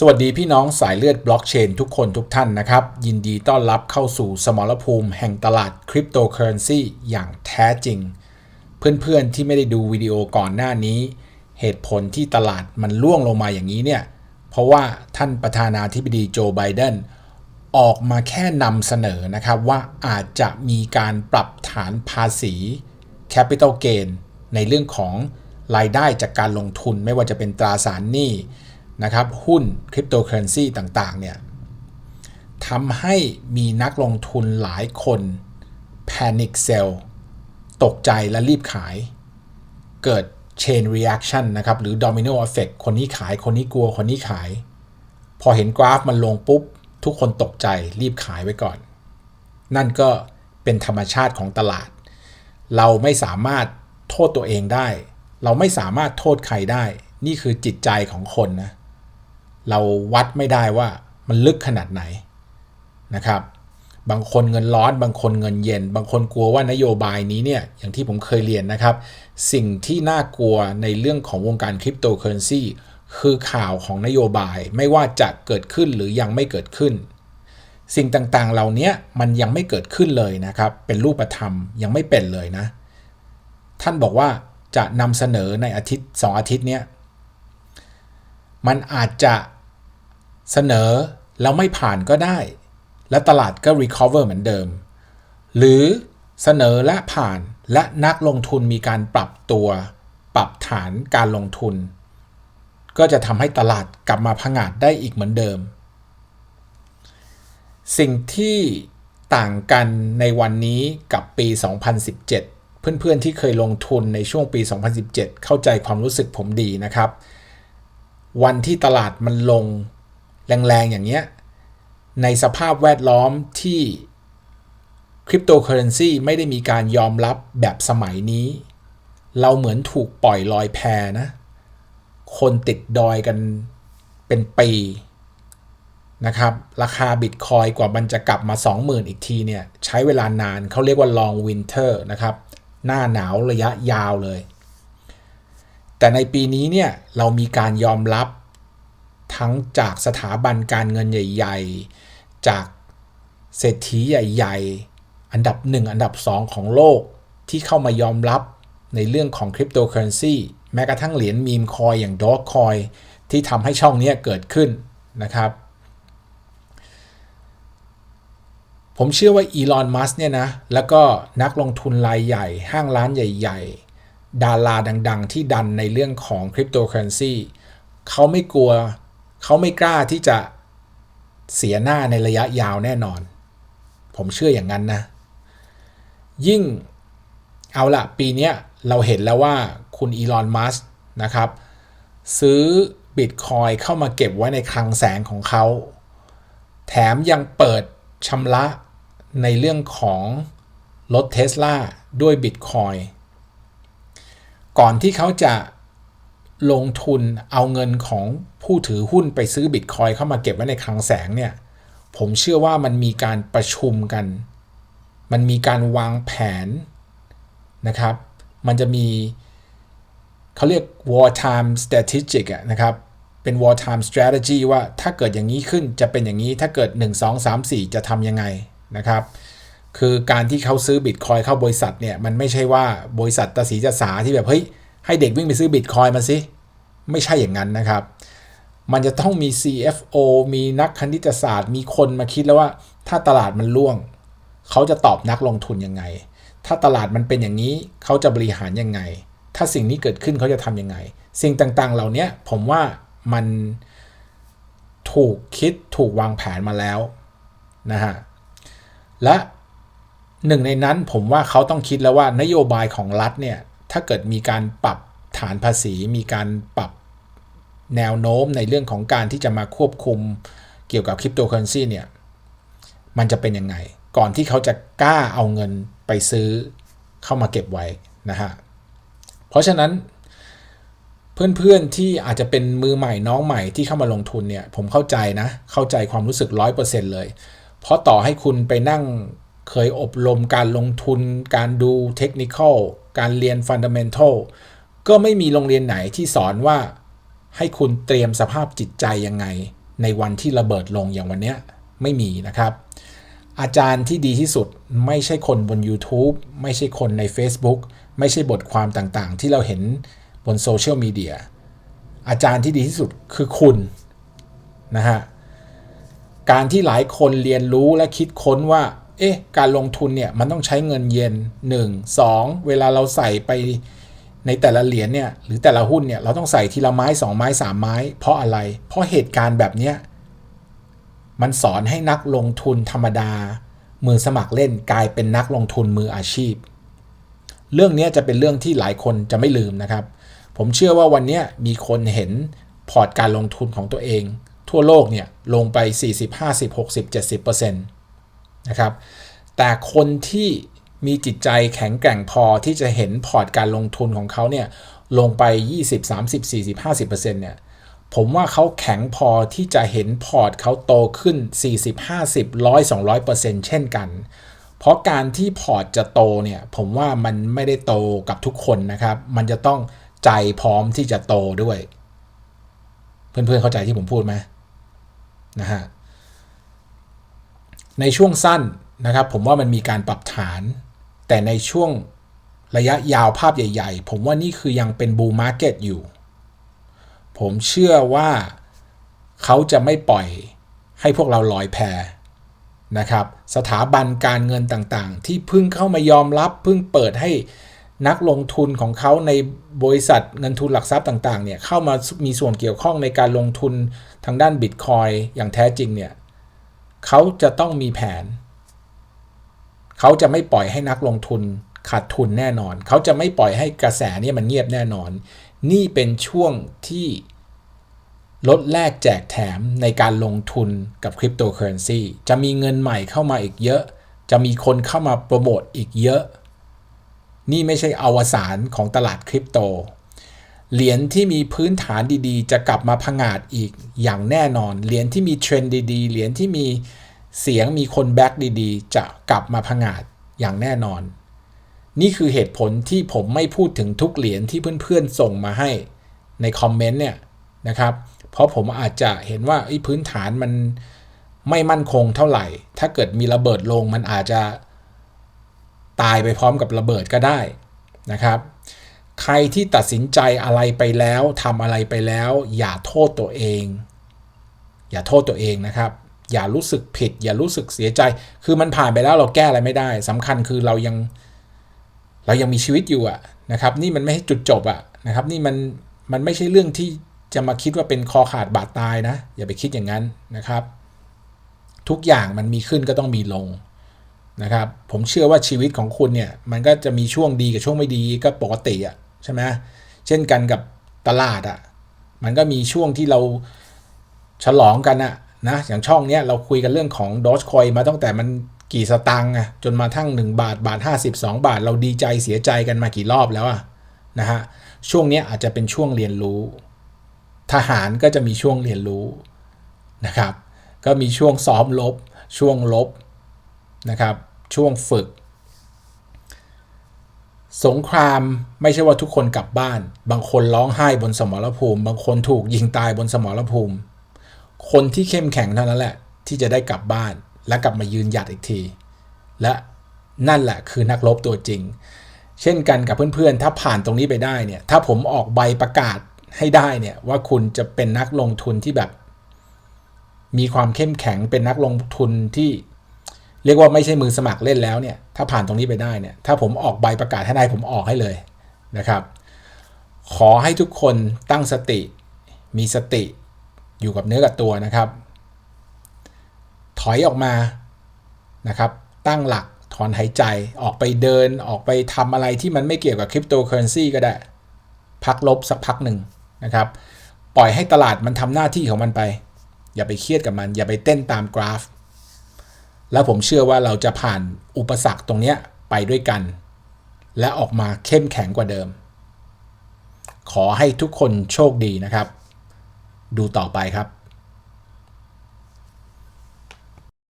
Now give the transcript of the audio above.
สวัสดีพี่น้องสายเลือดบล็อกเชนทุกคนทุกท่านนะครับ ยินดีต้อนรับเข้าสู่สมรภูมิแห่งตลาดคริปโตเคอเรนซีอย่างแท้จริง เพื่อนๆที่ไม่ได้ดูวิดีโอก่อนหน้านี้ เหตุผลที่ตลาดมันล่วงลงมาอย่างนี้เนี่ย เพราะว่าท่านประธานาธิบดีโจไบเดนออกมาแค่นำเสนอนะครับว่าอาจจะมีการปรับฐานภาษี Capital Gain ในเรื่องของรายได้จากการลงทุนไม่ว่าจะเป็นตราสารหนี้ นะครับหุ้นคริปโตเคอเรนซีต่างๆเนี่ยทำให้มีนักลงทุนหลายคน panic sell ตกใจและรีบขาย เกิด chain reaction นะครับ หรือ domino effect คนนี้ขายคนนี้กลัวคนนี้ขาย พอเห็นกราฟมันลงปุ๊บ ทุกคนตกใจรีบขายไว้ก่อน นั่นก็เป็นธรรมชาติของตลาด เราไม่สามารถโทษตัวเองได้ เราไม่สามารถโทษใครได้ นี่คือจิตใจของคนนะ เราวัดไม่ได้ว่ามันลึกขนาดไหนนะครับ บางคนเงินร้อน บางคนเงินเย็น บางคนกลัวว่านโยบายนี้เนี่ยอย่างที่ผมเคยเรียนนะครับ สิ่งที่น่ากลัวในเรื่องของวงการคริปโตเคอเรนซีคือข่าวของนโยบายไม่ว่าจะเกิดขึ้นหรือยังไม่เกิดขึ้น สิ่งต่างๆ เหล่านี้มันยังไม่เกิดขึ้นเลยนะครับ เป็นรูปธรรมยังไม่เป็นเลยนะ ท่านบอกว่าจะนำเสนอในอาทิตย์สองอาทิตย์เนี้ยมันอาจจะ เสนอแล้วไม่ผ่านก็ได้ และตลาดก็ recover เหมือนเดิม หรือเสนอและผ่านและนักลงทุนมีการปรับตัว ปรับฐานการลงทุน ก็จะทำให้ตลาดกลับมาผงาดได้อีกเหมือนเดิม สิ่งที่ต่างกันในวันนี้กับปี 2017 เพื่อนๆที่เคยลงทุนในช่วงปี 2017 เข้าใจความรู้สึกผมดีนะครับ วันที่ตลาดมันลง แรงๆ อย่างเงี้ย ในสภาพแวดล้อมที่คริปโตเคอเรนซีไม่ได้มีการยอมรับแบบสมัยนี้ เราเหมือนถูกปล่อยลอยแพนะ คนติดดอยกันเป็นปีนะครับ ราคาบิตคอยกว่ามันจะกลับมา 20,000 อีกทีเนี่ย ใช้เวลานานเขาเรียกว่า long winter นะครับ หน้าหนาวระยะยาวเลย แต่ในปีนี้เนี่ย เรามีการยอมรับ ทั้งจากสถาบันการเงินใหญ่ ๆ จากเศรษฐีใหญ่ ๆ อันดับ 1 อันดับ 2 ของโลกที่เข้ามายอมรับในเรื่องของคริปโตเคอเรนซีแม้กระทั่งเหรียญมีมคอยอย่างดอ g คอยที่ทำให้ช่องนี้เกิดขึ้นนะครับ ผมเชื่อว่าอีลอน มัสเนี่ยนะ แล้วก็นักลงทุนรายใหญ่ ห้างร้านใหญ่ ๆ ดาราดัง ๆ ที่ดันในเรื่องของคริปโตเคอเรนซีเขาไม่กลัว เขาไม่กล้าที่จะเสียหน้าในระยะยาวแน่นอน ผมเชื่ออย่างนั้นนะ ยิ่งเอาละปีนี้เราเห็นแล้วว่าคุณอีลอน มัสนะครับ ซื้อบิตคอยเข้ามาเก็บไว้ในคลังแสงของเขา แถมยังเปิดชำระในเรื่องของรถเทสลาด้วยบิตคอยก่อนที่เขาจะ ลงทุนเอาเงินของผู้ถือหุ้นไปซื้อบิตคอยเข้ามาเก็บไว้ในคลังแสงเนี่ย ผมเชื่อว่ามันมีการประชุมกัน มันมีการวางแผนนะครับ มันจะมีเขาเรียก war time strategic นะครับ เป็น war time strategy ว่าถ้าเกิดอย่างนี้ขึ้นจะเป็นอย่างนี้ ถ้าเกิด 1 2 3 4 จะทำยังไงนะครับ คือการที่เขาซื้อบิตคอยเข้าบริษัทเนี่ย มันไม่ใช่ว่าบริษัทตาสีจะสาที่แบบเฮ้ย ให้เด็กวิ่งไปซื้อบิตคอยมาสิ ไม่ใช่อย่างนั้นนะครับ มันจะต้องมี CFO มีนักคณิตศาสตร์ มีคนมาคิดแล้วว่า ถ้าตลาดมันล่วง เขาจะตอบนักลงทุนยังไง ถ้าตลาดมันเป็นอย่างนี้เขาจะบริหารยังไง ถ้าสิ่งนี้เกิดขึ้นเขาจะทำยังไง สิ่งต่างๆ เหล่านี้ผมว่ามันถูกคิดถูกวางแผนมาแล้วนะฮะ และหนึ่งในนั้นผมว่าเขาต้องคิดแล้วว่านโยบายของรัฐเนี่ย ถ้าเกิดมีการปรับฐานภาษี มีการปรับแนวโน้มในเรื่องของการที่จะมาควบคุมเกี่ยวกับคริปโตเคอเรนซีเนี่ย มันจะเป็นยังไง ก่อนที่เขาจะกล้าเอาเงินไปซื้อเข้ามาเก็บไว้นะฮะ เพราะฉะนั้นเพื่อนๆที่อาจจะเป็นมือใหม่น้องใหม่ที่เข้ามาลงทุนเนี่ย ผมเข้าใจนะ เข้าใจความรู้สึก 100%เลย เพราะต่อให้คุณไปนั่ง เคยอบรมการลงทุน การดูเทคนิคอลการเรียนฟันดัมเมนทัลก็ไม่มีโรงเรียนไหนที่สอนว่าให้คุณเตรียมสภาพจิตใจยังไง ในวันที่ระเบิดลงอย่างวันเนี้ยไม่มีนะครับ อาจารย์ที่ดีที่สุดไม่ใช่คนบน YouTube ไม่ใช่คนใน Facebook ไม่ใช่บทความต่างๆ ที่เราเห็นบนโซเชียลมีเดียอาจารย์ที่ดีที่สุดคือคุณนะฮะ การที่หลายคนเรียนรู้และคิดค้นว่า เอ๊ะการลงทุนเนี่ยมันต้องใช้เงินเย็น 1 2 เวลาเราใส่ไปในแต่ละเหรียญเนี่ยหรือแต่ละหุ้นเนี่ยเราต้องใส่ทีละไม้ 2 ไม้ 3 ไม้ เพราะอะไร เพราะเหตุการณ์แบบเนี้ยมันสอนให้นักลงทุนธรรมดา มือสมัครเล่นกลายเป็นนักลงทุนมืออาชีพ เรื่องนี้จะเป็นเรื่องที่หลายคนจะไม่ลืมนะครับ ผมเชื่อว่าวันนี้มีคนเห็นพอร์ตการลงทุนของตัวเอง ทั่วโลกเนี่ยลงไป 40 50 60 70%นะครับ แต่คนที่มีจิตใจแข็งแกร่งพอที่จะเห็นพอร์ตการลงทุนของเขาเนี่ยลงไป 20 30 40 50%เนี่ยผมว่าเขาแข็งพอที่จะเห็นพอร์ตเขาโตขึ้น 40 50 100 200%เช่นกัน เพราะการที่พอร์ตจะโตเนี่ยผมว่ามันไม่ได้โตกับทุกคนนะครับ มันจะต้องใจพร้อมที่จะโตด้วย เพื่อนๆเข้าใจที่ผมพูดไหมนะฮะ ในช่วงสั้นนะครับ ผมว่ามันมีการปรับฐาน แต่ในช่วงระยะยาวภาพใหญ่ ๆ ผมว่านี่คือยังเป็นบูมมาร์เก็ตอยู่ ผมเชื่อว่าเขาจะไม่ปล่อยให้พวกเราลอยแพนะครับ สถาบันการเงินต่างๆ ที่เพิ่งเข้ามายอมรับเพิ่งเปิดให้นักลงทุนของเขาในบริษัทเงินทุนหลักทรัพย์ต่าง ๆ เนี่ยเข้ามามีส่วนเกี่ยวข้องในการลงทุนทางด้านบิตคอยอย่างแท้จริงเนี่ย เขาจะต้องมีแผน เขาจะไม่ปล่อยให้นักลงทุนขาดทุนแน่นอน เขาจะไม่ปล่อยให้กระแสนี้มันเงียบแน่นอน นี่เป็นช่วงที่ลดแลกแจกแถมในการลงทุนกับคริปโตเคอเรนซีจะมีเงินใหม่เข้ามาอีกเยอะ จะมีคนเข้ามาโปรโมทอีกเยอะ นี่ไม่ใช่อวสานของตลาดคริปโต เหรียญที่มีพื้นฐานดีๆ จะกลับมาพังาดอีกอย่างแน่นอน เหรียญที่มีเทรนด์ดีๆ เหรียญที่มีเสียงมีคนแบ็กดีๆ จะกลับมาพังาดอย่างแน่นอน นี่คือเหตุผลที่ผมไม่พูดถึงทุกเหรียญที่เพื่อนๆส่งมาให้ในคอมเมนต์เนี่ยนะครับ เพราะผมอาจจะเห็นว่าพื้นฐานมันไม่มั่นคงเท่าไหร่ ถ้าเกิดมีระเบิดลงมันอาจจะตายไปพร้อมกับระเบิดก็ได้นะครับ ใครที่ตัดสินใจอะไรไปแล้วทำอะไรไปแล้ว อย่าโทษตัวเอง อย่าโทษตัวเองนะครับ อย่ารู้สึกผิด อย่ารู้สึกเสียใจ คือมันผ่านไปแล้วเราแก้อะไรไม่ได้สำคัญคือเรายัง เรายังมีชีวิตอยู่อะนะครับ นี่มันไม่ใช่จุดจบอะนะครับ นี่มันมันไม่ใช่เรื่องที่จะมาคิดว่าเป็นคอขาดบาดตายนะ อย่าไปคิดอย่างนั้นนะครับ ทุกอย่างมันมีขึ้นก็ต้องมีลงนะครับ ผมเชื่อว่าชีวิตของคุณเนี่ย มันก็จะมีช่วงดีกับช่วงไม่ดีก็ปกติอะ ใช่ไหมเช่นกันกับตลาดอะมันก็มีช่วงที่เราฉลองกันอะนะอย่างช่องเนี้ยเราคุยกันเรื่องของดอ g คอยมาตั้งแต่มันกี่สตางค์อะจนมาทั้ง 1 บาทบาท 52 บาท เราดีใจเสียใจกันมากี่รอบแล้วอะนะฮะช่วงนี้อาจจะเป็นช่วงเรียนรู้ ทหารก็จะมีช่วงเรียนรู้นะครับ ก็มีช่วงซ้อมลบ ช่วงลบนะครับ ช่วงฝึก สงครามไม่ใช่ว่าทุกคนกลับบ้าน บางคนร้องไห้บนสมรภูมิ บางคนถูกยิงตายบนสมรภูมิ คนที่เข้มแข็งเท่านั้นแหละ ที่จะได้กลับบ้านและกลับมายืนหยัดอีกที และนั่นแหละคือนักรบตัวจริง เช่นกันกับเพื่อนๆ ถ้าผ่านตรงนี้ไปได้เนี่ย ถ้าผมออกใบประกาศให้ได้เนี่ยว่าคุณจะเป็นนักลงทุนที่แบบ มีความเข้มแข็งเป็นนักลงทุนที่ เรียกว่าไม่ใช่มือสมัครเล่นแล้วเนี่ยถ้าผ่านตรงนี้ไปได้เนี่ยถ้าผมออกใบประกาศให้ได้ผมออกให้เลยนะครับ ขอให้ทุกคนตั้งสติ มีสติอยู่กับเนื้อกับตัวนะครับ ถอยออกมานะครับ ตั้งหลักถอนหายใจออกไปเดินออกไปทำอะไรที่มันไม่เกี่ยวกับคริปโตเคอเรนซีก็ได้ พักลบสักพักหนึ่งนะครับ ปล่อยให้ตลาดมันทำหน้าที่ของมันไป อย่าไปเครียดกับมัน อย่าไปเต้นตามกราฟ แล้วผมเชื่อว่าเราจะผ่านอุปสรรคตรงนี้ไปด้วยกัน และออกมาเข้มแข็งกว่าเดิม ขอให้ทุกคนโชคดีนะครับ ดูต่อไปครับ